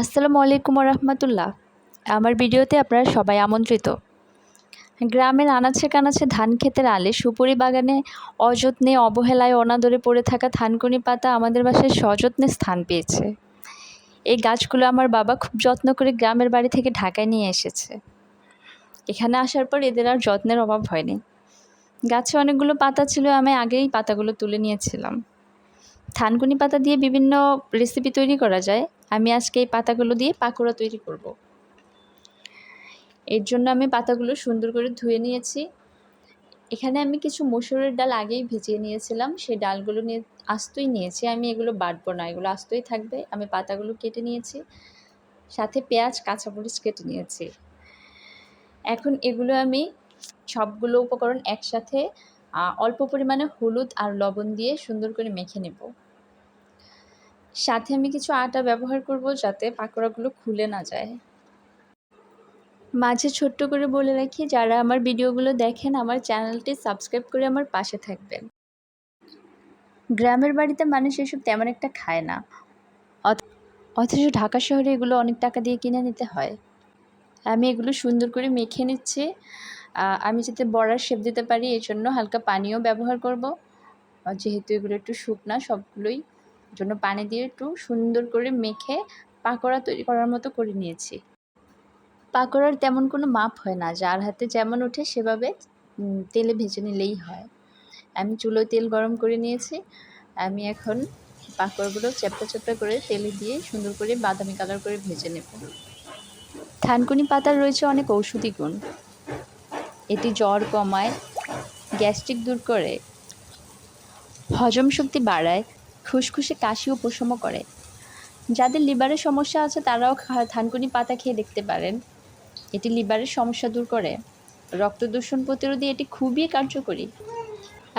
আসসালামু আলাইকুম রহমতুল্লাহ আমার ভিডিওতে আপনারা সবাই আমন্ত্রিত। গ্রামের আনাচে কানাচে ধান ক্ষেতের আলে সুপুরি বাগানে অযত্নে, অবহেলায়, অনাদরে পড়ে থাকা থানকুনি পাতা আমাদের বাসায় সযত্নে স্থান পেয়েছে। এই গাছগুলো আমার বাবা খুব যত্ন করে গ্রামের বাড়ি থেকে ঢাকায় নিয়ে এসেছে। এখানে আসার পর এদের আর যত্নের অভাব হয়নি। গাছে অনেকগুলো পাতা ছিল, আমি আগেই পাতাগুলো তুলে নিয়েছিলাম। থানকুনি পাতা দিয়ে বিভিন্ন রেসিপি তৈরি করা যায়। আমি আজকে এই পাতাগুলো দিয়ে পাকোড়া তৈরি করব। এর জন্য আমি পাতাগুলো সুন্দর করে ধুয়ে নিয়েছি। এখানে আমি কিছু মসুরের ডাল আগেই ভিজিয়ে নিয়েছিলাম। সেই ডালগুলো নিয়ে আস্তই নিয়েছি। আমি এগুলো বাটবো না, এগুলো আস্তই থাকবে। আমি পাতাগুলো কেটে নিয়েছি। সাথে পেঁয়াজ, কাঁচামরিচ কেটে নিয়েছি। এখন এগুলো আমি সবগুলো উপকরণ একসাথে অল্প পরিমাণে হলুদ আর লবণ দিয়ে সুন্দর করে মেখে নেব। সাথে আমি কিছু আটা ব্যবহার করব যাতে পাকোড়াগুলো খুলে না যায়। মাঝে ছোট্ট করে বলে রাখি, যারা আমার ভিডিওগুলো দেখেন, আমার চ্যানেলটি সাবস্ক্রাইব করে আমার পাশে থাকবেন। গ্রামের বাড়িতে মানুষ এসব তেমন একটা খায় না। অথচ ঢাকা শহরে এগুলো অনেক টাকা দিয়ে কিনে নিতে হয়। আমি এগুলো সুন্দর করে মেখে নিচ্ছি। আমি যাতে বড়ার শেপ দিতে পারি, এই জন্য হালকা পানিও ব্যবহার করব। যেহেতু এগুলো একটু শুকনা, সবগুলোই জন্য পানি দিয়ে একটু সুন্দর করে মেখে পাকোড়া তৈরি করার মতো করে নিয়েছি। পাকোড়ার তেমন কোনো মাপ হয় না, যার হাতে যেমন ওঠে সেভাবে তেলে ভেজে নিলেই হয়। আমি চুলোয় তেল গরম করে নিয়েছি। আমি এখন পাকোড়াগুলো চ্যাপটা চ্যাপটা করে তেলে দিয়ে সুন্দর করে বাদামি কালার করে ভেজে নেব। থানকুনি পাতার রয়েছে অনেক ঔষধি গুণ। এটি জ্বর কমায়, গ্যাস্ট্রিক দূর করে, হজম শক্তি বাড়ায় খুসখুসে কাশি উপশম করে। যাদের লিভারের সমস্যা আছে, তারাও থানকুনি পাতা খেয়ে দেখতে পারেন। এটি লিভারের সমস্যা দূর করে। রক্ত দূষণ প্রতিরোধে এটি খুবই কার্যকরী।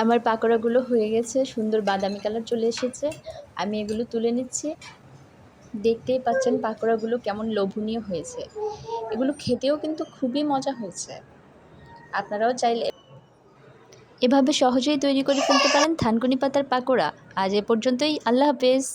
আমার পাকোড়াগুলো হয়ে গেছে, সুন্দর বাদামি কালার চলে এসেছে। আমি এগুলো তুলে নিচ্ছি। দেখতেই পাচ্ছেন পাকোড়াগুলো কেমন লোভনীয় হয়েছে। এগুলো খেতেও কিন্তু খুবই মজা হয়েছে। আপনারাও চাইলে এভাবে সহজেই তৈরি করে ফেলতে পারেন থানকুনি পাতার পাকোড়া। আজ এ পর্যন্তই। আল্লাহ হাফেজ।